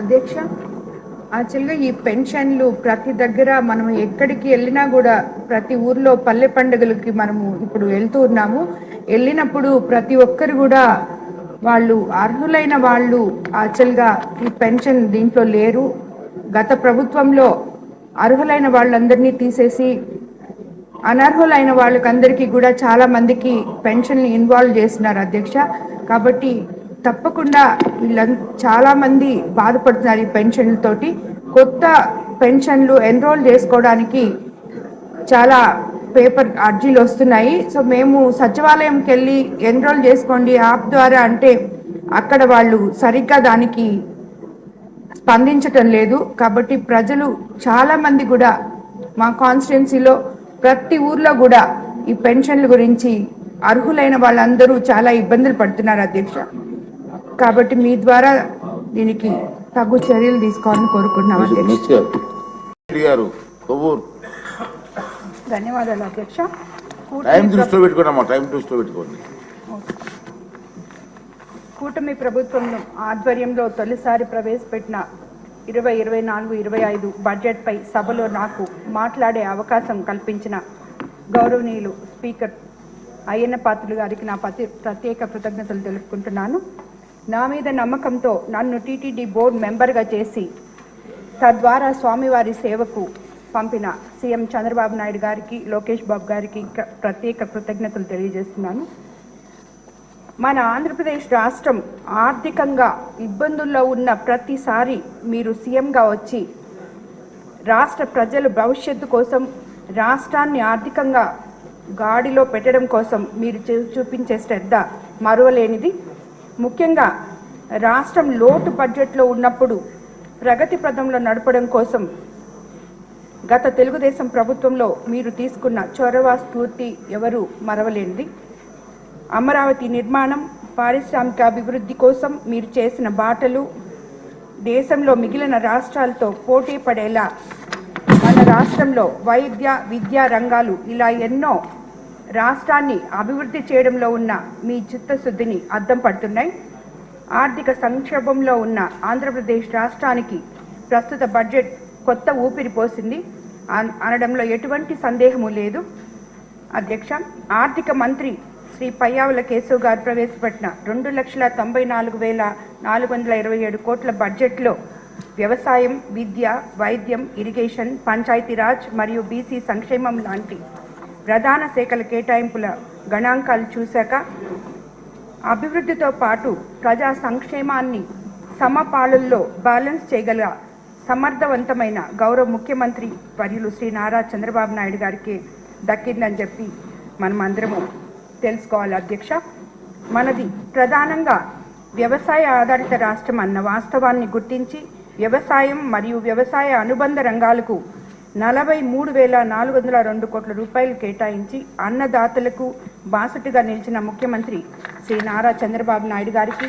అధ్యక్ష యాక్చువల్గా ఈ పెన్షన్లు ప్రతి దగ్గర మనం ఎక్కడికి వెళ్ళినా కూడా ప్రతి ఊర్లో పల్లె పండుగలకి మనము ఇప్పుడు వెళ్తూ ఉన్నాము. వెళ్ళినప్పుడు ప్రతి ఒక్కరు కూడా వాళ్ళు అర్హులైన వాళ్ళు యాక్చువల్గా ఈ పెన్షన్ దీంట్లో లేరు. గత ప్రభుత్వంలో అర్హులైన వాళ్ళందరినీ తీసేసి అనర్హులైన వాళ్ళకందరికీ కూడా చాలా మందికి పెన్షన్ ఇన్వాల్వ్ చేస్తున్నారు అధ్యక్ష. కాబట్టి తప్పకుండా వీళ్ళ చాలా మంది బాధపడుతున్నారు ఈ పెన్షన్లతోటి. కొత్త పెన్షన్లు ఎన్రోల్ చేసుకోవడానికి చాలా పేపర్ అర్జీలు వస్తున్నాయి. సో మేము సచివాలయంకి వెళ్ళి ఎన్రోల్ చేసుకోండి యాప్ ద్వారా అంటే అక్కడ వాళ్ళు సరిగ్గా దానికి స్పందించటం లేదు. కాబట్టి ప్రజలు చాలా మంది కూడా మా కాన్స్టిట్యున్సీలో ప్రతి ఊర్లో కూడా ఈ పెన్షన్ల గురించి అర్హులైన వాళ్ళందరూ చాలా ఇబ్బందులు పడుతున్నారు అధ్యక్ష. కాబట్టి మీ ద్వారా దీనికి తగు చర్యలు తీసుకోవాలని కోరుకుంటున్నాం ధన్యవాదాలు అధ్యక్ష. టైం దృష్టిలో పెట్టుకోండి టైం దృష్టిలో పెట్టుకోండి. కూటమి ప్రభుత్వం ఆధ్వర్యంలో తొలిసారి ప్రవేశపెట్టిన ఇరవై ఇరవై నాలుగు ఇరవై ఐదు బడ్జెట్పై సభలో నాకు మాట్లాడే అవకాశం కల్పించిన గౌరవనీయులు స్పీకర్ అయ్యన్న పాత్రులు గారికి నా ప్రతి ప్రత్యేక కృతజ్ఞతలు తెలుపుకుంటున్నాను. నా మీద నమ్మకంతో నన్ను టీటీడీ బోర్డు మెంబర్గా చేసి తద్వారా స్వామివారి సేవకు పంపిన సీఎం చంద్రబాబు నాయుడు గారికి లోకేష్ బాబు గారికి ప్రత్యేక కృతజ్ఞతలు తెలియజేస్తున్నాను. మన ఆంధ్రప్రదేశ్ రాష్ట్రం ఆర్థికంగా ఇబ్బందుల్లో ఉన్న ప్రతిసారి మీరు సీఎంగా వచ్చి రాష్ట్ర ప్రజల భవిష్యత్తు కోసం రాష్ట్రాన్ని ఆర్థికంగా గాడిలో పెట్టడం కోసం మీరు చూ- చూపించే శ్రద్ధ మరువలేనిది ముఖ్యంగా రాష్ట్రం లోటు బడ్జెట్లో ఉన్నప్పుడు ప్రగతి పదంలో నడపడం కోసం గత తెలుగుదేశం ప్రభుత్వంలో మీరు తీసుకున్న చొరవ స్ఫూర్తి ఎవరు మరవలేనిది. అమరావతి నిర్మాణం పారిశ్రామిక అభివృద్ధి కోసం మీరు చేసిన బాటలు దేశంలో మిగిలిన రాష్ట్రాలతో పోటీ పడేలా మన రాష్ట్రంలో వైద్య విద్యా రంగాలు ఇలా ఎన్నో రాష్ట్రాన్ని అభివృద్ధి చేయడంలో ఉన్న మీ చిత్తశుద్ధిని అద్దం పడుతున్నాయి. ఆర్థిక సంక్షోభంలో ఉన్న ఆంధ్రప్రదేశ్ రాష్ట్రానికి ప్రస్తుత బడ్జెట్ కొత్త ఊపిరి పోసింది. అన్- అనడంలో ఎటువంటి సందేహము లేదు. అధ్యక్ష ఆర్థిక మంత్రి శ్రీ పయ్యావుల కేశవ్ గారు ప్రవేశపెట్టిన రెండు లక్షల తొంభై నాలుగు వేల నాలుగు వందల ఇరవై ఏడు కోట్ల బడ్జెట్లో వ్యవసాయం విద్య వైద్యం ఇరిగేషన్ పంచాయతీరాజ్ మరియు బీసీ సంక్షేమం లాంటి ప్రధాన శాఖల కేటాయింపుల గణాంకాలు చూశాక అభివృద్ధితో పాటు ప్రజా సంక్షేమాన్ని సమపాలుల్లో బ్యాలెన్స్ చేయగల సమర్థవంతమైన గౌరవ ముఖ్యమంత్రి వర్యులు శ్రీ నారా చంద్రబాబు నాయుడు గారికి దక్కిందని చెప్పి మనం అందరము తెలుసుకోవాలి అధ్యక్ష. మనది ప్రధానంగా వ్యవసాయ ఆధారిత రాష్ట్రం అన్న వాస్తవాన్ని గుర్తించి వ్యవసాయం మరియు వ్యవసాయ అనుబంధ రంగాలకు నలభై మూడు వేల నాలుగు వందల రెండు కోట్ల రూపాయలు కేటాయించి అన్నదాతలకు బాసటగా నిలిచిన ముఖ్యమంత్రి శ్రీ నారా చంద్రబాబు నాయుడు గారికి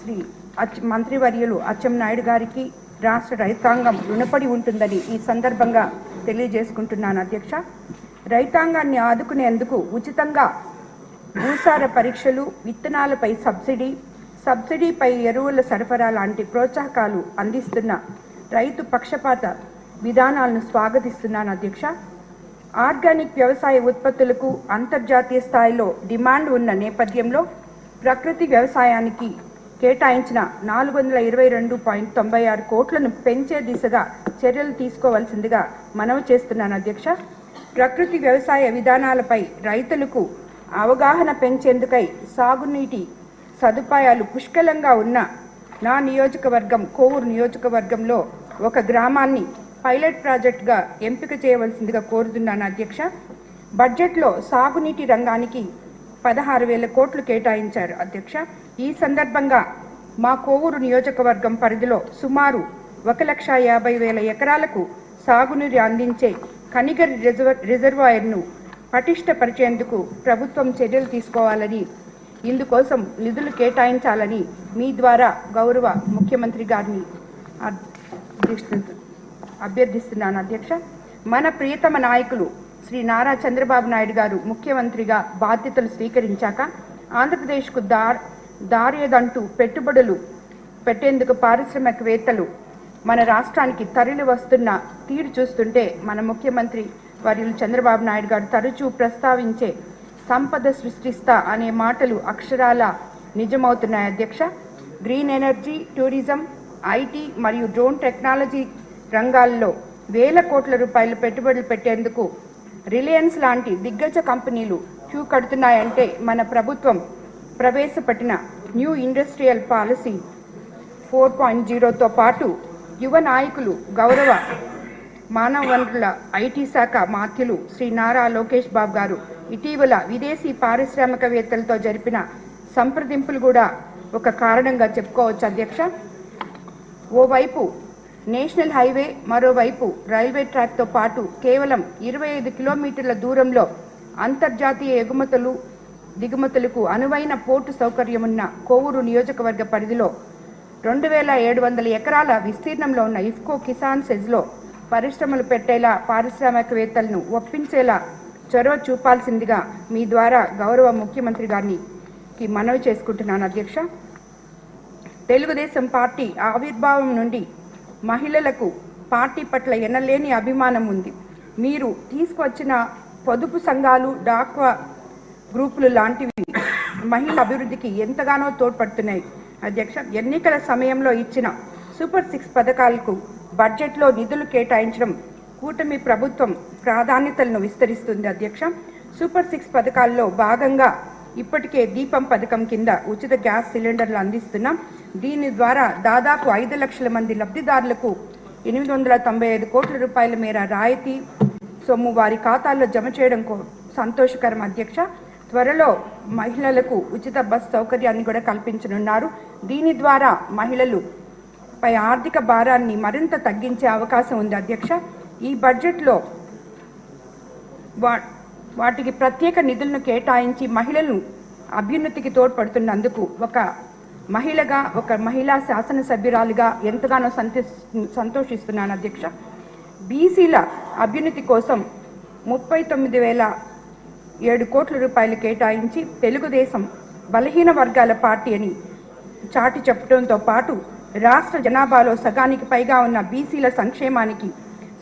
శ్రీ అచ్ మంత్రివర్యులు అచ్చెం నాయుడు గారికి రాష్ట్ర రైతాంగం రుణపడి ఉంటుందని ఈ సందర్భంగా తెలియజేసుకుంటున్నాను అధ్యక్ష. రైతాంగాన్ని ఆదుకునేందుకు ఉచితంగా భూసార పరీక్షలు విత్తనాలపై సబ్సిడీ సబ్సిడీపై ఎరువుల సరఫరా లాంటి ప్రోత్సాహకాలు అందిస్తున్న రైతు పక్షపాత విధానాలను స్వాగతిస్తున్నాను అధ్యక్ష. ఆర్గానిక్ వ్యవసాయ ఉత్పత్తులకు అంతర్జాతీయ స్థాయిలో డిమాండ్ ఉన్న నేపథ్యంలో ప్రకృతి వ్యవసాయానికి కేటాయించిన నాలుగు వందల ఇరవై రెండు పాయింట్ తొంభై ఆరు కోట్లను పెంచే దిశగా చర్యలు తీసుకోవాల్సిందిగా మనవి చేస్తున్నాను అధ్యక్ష. ప్రకృతి వ్యవసాయ విధానాలపై రైతులకు అవగాహన పెంచేందుకై సాగునీటి సదుపాయాలు పుష్కలంగా ఉన్న నా నియోజకవర్గం కోవూరు నియోజకవర్గంలో ఒక గ్రామాన్ని పైలట్ ప్రాజెక్టుగా ఎంపిక చేయవలసిందిగా కోరుతున్నాను అధ్యక్ష. బడ్జెట్లో సాగునీటి రంగానికి పదహారు వేల కోట్లు కేటాయించారు అధ్యక్ష. ఈ సందర్భంగా మా కోవూరు నియోజకవర్గం పరిధిలో సుమారు ఒక లక్ష యాభై వేల ఎకరాలకు సాగునీరు అందించే కనిగర్ రిజర్వ్ రిజర్వాయర్ను పటిష్టపరిచేందుకు ప్రభుత్వం చర్యలు తీసుకోవాలని ఇందుకోసం నిధులు కేటాయించాలని మీ ద్వారా గౌరవ ముఖ్యమంత్రి గారిని అర్థిస్తు- అభ్యర్థిస్తున్నాను అధ్యక్ష. మన ప్రియతమ నాయకులు శ్రీ నారా చంద్రబాబు నాయుడు గారు ముఖ్యమంత్రిగా బాధ్యతలు స్వీకరించాక ఆంధ్రప్రదేశ్కు దార్ దారేదంటూ పెట్టుబడులు పెట్టేందుకు పారిశ్రామికవేత్తలు మన రాష్ట్రానికి తరలి వస్తున్న తీరు చూస్తుంటే మన ముఖ్యమంత్రి వర్యులు చంద్రబాబు నాయుడు గారు తరచూ ప్రస్తావించే సంపద సృష్టిస్తా అనే మాటలు అక్షరాల నిజమవుతున్నాయి అధ్యక్ష. గ్రీన్ ఎనర్జీ టూరిజం ఐటీ మరియు డ్రోన్ టెక్నాలజీ రంగాల్లో వేల కోట్ల రూపాయలు పెట్టుబడులు పెట్టేందుకు రిలయన్స్ లాంటి దిగ్గజ కంపెనీలు క్యూ కడుతున్నాయంటే మన ప్రభుత్వం ప్రవేశపెట్టిన new industrial policy four point జీరోతో పాటు యువ నాయకులు గౌరవ మానవ వనరుల ఐటీ శాఖ మాత్యులు శ్రీ నారా లోకేష్ బాబు గారు ఇటీవల విదేశీ పారిశ్రామికవేత్తలతో జరిపిన సంప్రదింపులు కూడా ఒక కారణంగా చెప్పుకోవచ్చు అధ్యక్ష. ఓవైపు నేషనల్ హైవే మరోవైపు రైల్వే ట్రాక్తో పాటు కేవలం ఇరవై ఐదు కిలోమీటర్ల దూరంలో అంతర్జాతీయ ఎగుమతులు దిగుమతులకు అనువైన పోర్టు సౌకర్యం ఉన్న కోవూరు నియోజకవర్గ పరిధిలో రెండు వేల ఏడు వందల ఎకరాల విస్తీర్ణంలో ఉన్న ఇఫ్కో కిసాన్ సెజ్లో పరిశ్రమలు పెట్టేలా పారిశ్రామికవేత్తలను ఒప్పించేలా చొరవ చూపాల్సిందిగా మీ ద్వారా గౌరవ ముఖ్యమంత్రి గారికి మనవి చేసుకుంటున్నాను అధ్యక్ష. తెలుగుదేశం పార్టీ ఆవిర్భావం నుండి మహిళలకు పార్టీ పట్ల ఎనలేని అభిమానం ఉంది. మీరు తీసుకువచ్చిన పొదుపు సంఘాలు డాక్వా గ్రూపులు లాంటివి మహిళ అభివృద్ధికి ఎంతగానో తోడ్పడుతున్నాయి. అధ్యక్ష ఎన్నికల సమయంలో ఇచ్చిన సూపర్ సిక్స్ పథకాలకు బడ్జెట్లో నిధులు కేటాయించడం కూటమి ప్రభుత్వం ప్రాధాన్యతలను విస్తరిస్తుంది. అధ్యక్ష సూపర్ సిక్స్ పథకాల్లో భాగంగా ఇప్పటికే దీపం పథకం కింద ఉచిత గ్యాస్ సిలిండర్లు అందిస్తున్నాం. దీని ద్వారా దాదాపు ఐదు లక్షల మంది లబ్ధిదారులకు ఎనిమిది వందల తొంభై ఐదు కోట్ల రూపాయల మేర రాయితీ సొమ్ము వారి ఖాతాల్లో జమ చేయడం కో- సంతోషకరం అధ్యక్ష. త్వరలో మహిళలకు ఉచిత బస్ సౌకర్యాన్ని కూడా కల్పించనున్నారు. దీని ద్వారా మహిళలు పై ఆర్థిక భారాన్ని మరింత తగ్గించే అవకాశం ఉంది అధ్యక్ష. ఈ బడ్జెట్లో వా వాటికి ప్రత్యేక నిధులను కేటాయించి మహిళలు అభ్యున్నతికి తోడ్పడుతున్నందుకు ఒక మహిళగా ఒక మహిళా శాసనసభ్యురాలుగా ఎంతగానో సంతోష్ సంతోషిస్తున్నాను అధ్యక్ష. బీసీల అభ్యున్నతి కోసం ముప్పై తొమ్మిది వేల ఏడు కోట్ల రూపాయలు కేటాయించి తెలుగుదేశం బలహీన వర్గాల పార్టీ అని చాటి చెప్పడంతో పాటు రాష్ట్ర జనాభాలో సగానికి పైగా ఉన్న బీసీల సంక్షేమానికి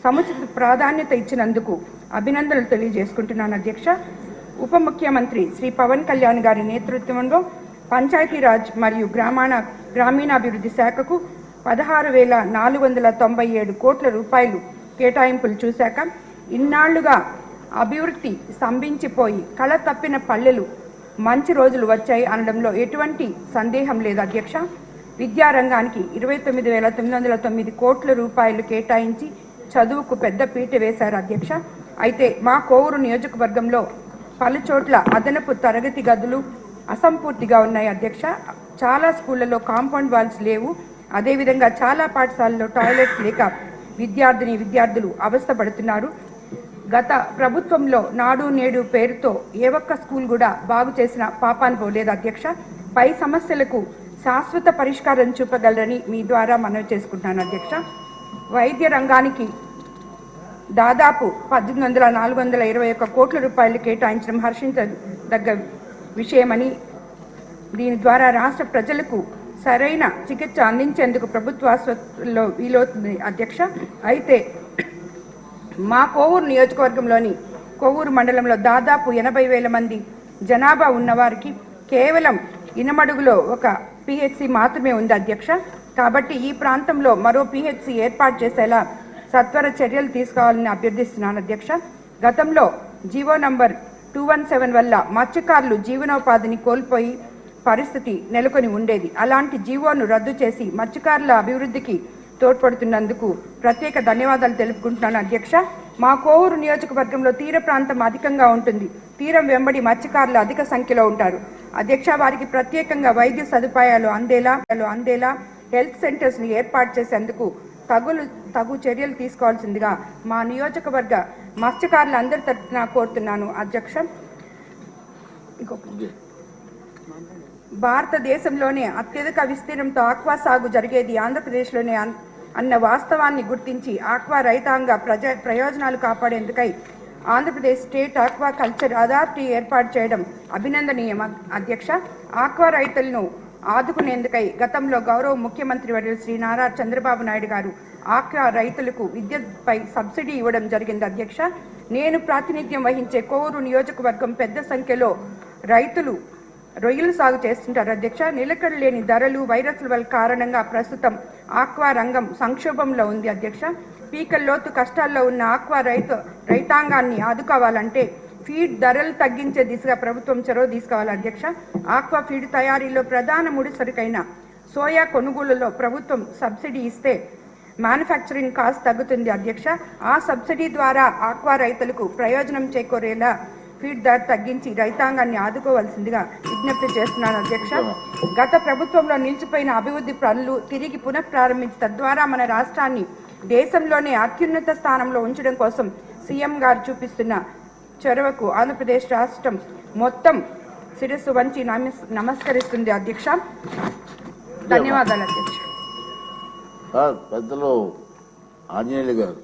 సముచిత ప్రాధాన్యత ఇచ్చినందుకు అభినందనలు తెలియజేసుకుంటున్నాను అధ్యక్ష. ఉప ముఖ్యమంత్రి శ్రీ పవన్ కళ్యాణ్ గారి నేతృత్వంలో పంచాయతీరాజ్ మరియు గ్రామాణ గ్రామీణాభివృద్ధి శాఖకు పదహారు వేల నాలుగు వందల తొంభై ఏడు కోట్ల రూపాయలు కేటాయింపులు చూశాక ఇన్నాళ్ళుగా అభివృద్ధి స్తంభించిపోయి కళ తప్పిన పల్లెలు మంచి రోజులు వచ్చాయి అనడంలో ఎటువంటి సందేహం లేదు అధ్యక్ష. విద్యారంగానికి ఇరవై తొమ్మిది వేల తొమ్మిది వందల తొమ్మిది కోట్ల రూపాయలు కేటాయించి చదువుకు పెద్ద పీట వేశారు అధ్యక్ష. అయితే మా కోవూరు నియోజకవర్గంలో పలుచోట్ల అదనపు తరగతి గదులు అసంపూర్తిగా ఉన్నాయి అధ్యక్ష. చాలా స్కూళ్ళలో కాంపౌండ్ వాల్స్ లేవు. అదేవిధంగా చాలా పాఠశాలలో టాయిలెట్స్ లేక విద్యార్థిని విద్యార్థులు అవస్థపడుతున్నారు. గత ప్రభుత్వంలో నాడు నేడు పేరుతో ఏ ఒక్క స్కూల్ కూడా బాగు చేసిన పాపాను పోలేదు అధ్యక్ష. పై సమస్యలకు శాశ్వత పరిష్కారం చూపగలరని మీ ద్వారా మనవి చేసుకుంటున్నాను అధ్యక్ష. వైద్య రంగానికి దాదాపు పద్దెనిమిది వందల నాలుగు వందల ఇరవై ఒక్క కోట్ల రూపాయలు కేటాయించడం హర్షించదగ్గ విషయమని దీని ద్వారా రాష్ట్ర ప్రజలకు సరైన చికిత్స అందించేందుకు ప్రభుత్వ ఆసుపత్రుల్లో వీలవుతుంది. అధ్యక్ష అయితే మా కోవూరు నియోజకవర్గంలోని కోవూరు మండలంలో దాదాపు ఎనభై వేల మంది జనాభా ఉన్నవారికి కేవలం ఇనమడుగులో ఒక పిహెచ్సి మాత్రమే ఉంది అధ్యక్ష. కాబట్టి ఈ ప్రాంతంలో మరో పిహెచ్సి ఏర్పాటు చేసేలా సత్వర చర్యలు తీసుకోవాలని అభ్యర్థిస్తున్నాను అధ్యక్ష. గతంలో GO number two one seven వల్ల మత్స్యకారులు జీవనోపాధిని కోల్పోయి పరిస్థితి నెలకొని ఉండేది. అలాంటి జీవోను రద్దు చేసి మత్స్యకారుల అభివృద్ధికి తోడ్పడుతున్నందుకు ప్రత్యేక ధన్యవాదాలు తెలుపుకుంటున్నాను అధ్యక్ష. మా కోవూరు నియోజకవర్గంలో తీర ప్రాంతం అధికంగా ఉంటుంది. తీరం వెంబడి మత్స్యకారులు అధిక సంఖ్యలో ఉంటారు. అధ్యక్ష వారికి ప్రత్యేకంగా వైద్య సదుపాయాలు అందేలా అందేలా హెల్త్ సెంటర్స్ని ఏర్పాటు చేసేందుకు తగులు తగు చర్యలు తీసుకోవాల్సిందిగా మా నియోజకవర్గ మత్స్యకారులందరి తరఫున కోరుతున్నాను. అధ్యక్ష. భారతదేశంలోనే అత్యధిక విస్తీర్ణంతో ఆక్వా సాగు జరిగేది ఆంధ్రప్రదేశ్లోనే అన్- అన్న వాస్తవాన్ని గుర్తించి ఆక్వా రైతాంగ ప్రజ ప్రయోజనాలు కాపాడేందుకై Andhra Pradesh state aqua culture authority ఏర్పాటు చేయడం అభినందనీయం. అధ్యక్ష ఆక్వా రైతులను ఆదుకునేందుకై గతంలో గౌరవ ముఖ్యమంత్రి వర్యులు శ్రీ నారా చంద్రబాబు నాయుడు గారు ఆక్రా రైతులకు విద్యుత్పై సబ్సిడీ ఇవ్వడం జరిగింది. అధ్యక్ష నేను ప్రాతినిధ్యం వహించే కోవూరు నియోజకవర్గం పెద్ద సంఖ్యలో రైతులు రొయ్యలు సాగు చేస్తుంటారు. అధ్యక్ష నిలకడ లేని ధరలు వైరస్ల వల్ల కారణంగా ప్రస్తుతం ఆక్వా రంగం సంక్షోభంలో ఉంది. అధ్యక్ష పీకల్లోతు కష్టాల్లో ఉన్న ఆక్వా రైతు రైతాంగాన్ని ఆదుకోవాలంటే ఫీడ్ ధరలు తగ్గించే దిశగా ప్రభుత్వం చొరవ తీసుకోవాలి అధ్యక్ష. ఆక్వా ఫీడ్ తయారీలో ప్రధాన ముడి సరుకైన సోయా కొనుగోలులో ప్రభుత్వం సబ్సిడీ ఇస్తే మ్యానుఫ్యాక్చరింగ్ కాస్ట్ తగ్గుతుంది అధ్యక్ష. ఆ సబ్సిడీ ద్వారా ఆక్వా రైతులకు ప్రయోజనం చేకూరేలా ఫీడ్ ధర తగ్గించి రైతాంగాన్ని ఆదుకోవాల్సిందిగా విజ్ఞప్తి చేస్తున్నాను అధ్యక్ష. గత ప్రభుత్వంలో నిలిచిపోయిన అభివృద్ధి పనులు తిరిగి పునఃప్రారంభించి తద్వారా మన రాష్ట్రాన్ని దేశంలోనే అత్యున్నత స్థానంలో ఉంచడం కోసం సీఎం గారు చూపిస్తున్న చొరవకు ఆంధ్రప్రదేశ్ రాష్ట్రం మొత్తం శిరస్సు వంచి నమస్- నమస్కరిస్తుంది అధ్యక్ష. ధన్యవాదాలు అధ్యక్ష. పెద్దలు ఆంజనేయులు గారు.